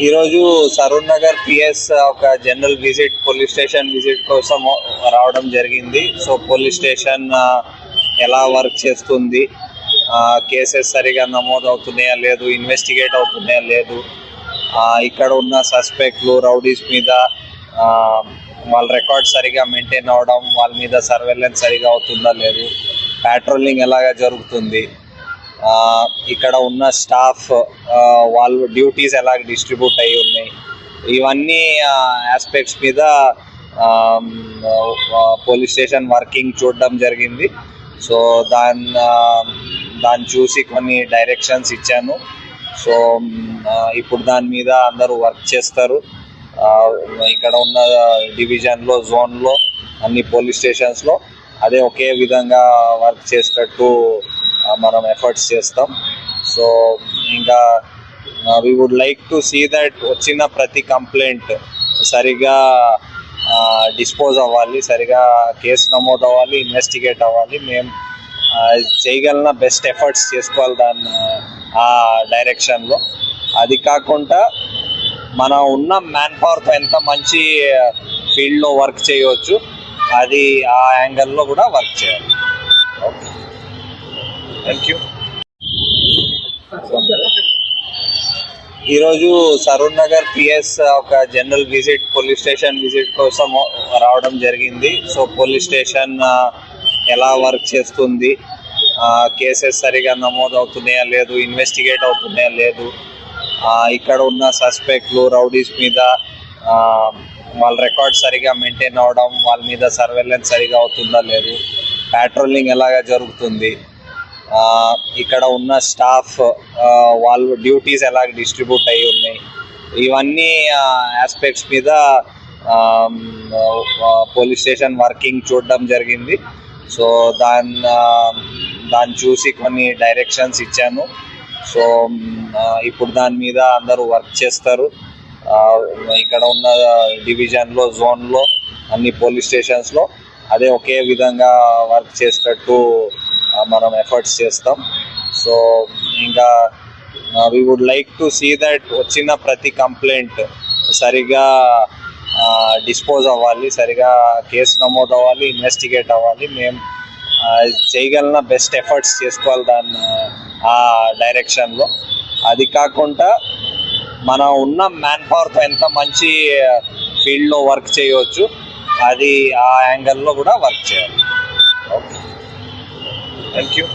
ఈరోజు సరూర్ నగర్ పిఎస్ ఒక general visit police station visit కోసం రావడం జరిగింది. సో పోలీస్ స్టేషన్ ఎలా వర్క్ చేస్తుంది? కేసెస్ సరిగా నమోదు అవుతున్నాయా లేదు? ఇన్వెస్టిగేట్ అవుతున్నాయా లేదు? ఇక్కడ ఉన్న సస్పెక్ట్లు రౌడీస్ మీద వాళ్ళ రికార్డ్ సరిగా మెయింటైన్ అవడం వాళ్ళ మీద సర్వేలెన్స్ సరిగా అవుతుందా లేదు? ప్యాట్రోలింగ్ ఎలాగా జరుగుతుంది? ఇక్కడ ఉన్న స్టాఫ్ వాళ్ళు డ్యూటీస్ ఎలా డిస్ట్రిబ్యూట్ అయి ఉన్నాయి. ఇవన్నీ ఆస్పెక్ట్స్ మీద పోలీస్ స్టేషన్ వర్కింగ్ చూడడం జరిగింది. సో దాన్ని దాన్ని చూసి కొన్ని డైరెక్షన్స్ ఇచ్చాను. సో ఇప్పుడు దాని మీద అందరూ వర్క్ చేస్తారు. ఇక్కడ ఉన్న డివిజన్లో జోన్లో అన్ని పోలీస్ స్టేషన్స్లో అదే ఒకే విధంగా వర్క్ చేసేటట్టు మనం ఎఫర్ట్స్ చేస్తాం. సో ఇంకా we would like to see that వచ్చిన ప్రతి కంప్లైంట్ సరిగా uh, డిస్పోజ్ అవ్వాలి సరిగా కేసు నమోదు అవ్వాలి ఇన్వెస్టిగేట్ అవ్వాలి. మేము చేయగలన uh, చేయగలిగిన బెస్ట్ ఎఫర్ట్స్ చేసుకోవాలి దాన్ని ఆ డైరెక్షన్లో అది కాకుండా మనం ఉన్న మ్యాన్ పవర్తో ఎంత మంచి ఫీల్డ్లో వర్క్ చేయవచ్చు అది ఆ యాంగిల్లో కూడా వర్క్ చేయాలి. ఓకే థ్యాంక్ యూ ఈరోజు సరూర్ నగర్ పిఎస్ ఒక general visit police station visit కోసం రావడం జరిగింది. సో పోలీస్ స్టేషన్ ఎలా వర్క్ చేస్తుంది? కేసెస్ సరిగా నమోదు అవుతున్నాయా లేదు? ఇన్వెస్టిగేట్ అవుతున్నాయా లేదు? ఇక్కడ ఉన్న సస్పెక్ట్లు రౌడీస్ మీద వాళ్ళ రికార్డ్ సరిగా మెయింటైన్ అవడం వాళ్ళ మీద సర్వేలెన్స్ సరిగా అవుతుందా లేదు? ప్యాట్రోలింగ్ ఎలాగా జరుగుతుంది? ఇక్కడ ఉన్న స్టాఫ్ వాళ్ళు డ్యూటీస్ ఎలా డిస్ట్రిబ్యూట్ అయి ఉన్నాయి. ఇవన్నీ ఆస్పెక్ట్స్ మీద పోలీస్ స్టేషన్ వర్కింగ్ చూడడం జరిగింది. సో దాన్ని దాన్ని చూసి కొన్ని డైరెక్షన్స్ ఇచ్చాను. సో ఇప్పుడు దాని మీద అందరూ వర్క్ చేస్తారు. ఇక్కడ ఉన్న డివిజన్లో జోన్లో అన్ని పోలీస్ స్టేషన్స్లో అదే ఒకే విధంగా వర్క్ చేసేటట్టు మనం ఎఫర్ట్స్ చేస్తాం. సో ఇంకా we would like to see that వచ్చిన ప్రతి కంప్లైంట్ సరిగా డిస్పోజ్ అవ్వాలి సరిగా కేసు నమోదు అవ్వాలి ఇన్వెస్టిగేట్ అవ్వాలి. మేము ఆ, చేయగలిగిన బెస్ట్ ఎఫర్ట్స్ చేసుకోవాలి దాన్ని ఆ డైరెక్షన్లో అది కాకుండా మనం ఉన్న మ్యాన్ పవర్తో ఎంత మంచి ఫీల్డ్లో వర్క్ చేయవచ్చు అది ఆ యాంగిల్లో కూడా వర్క్ చేయాలి. Okay thank you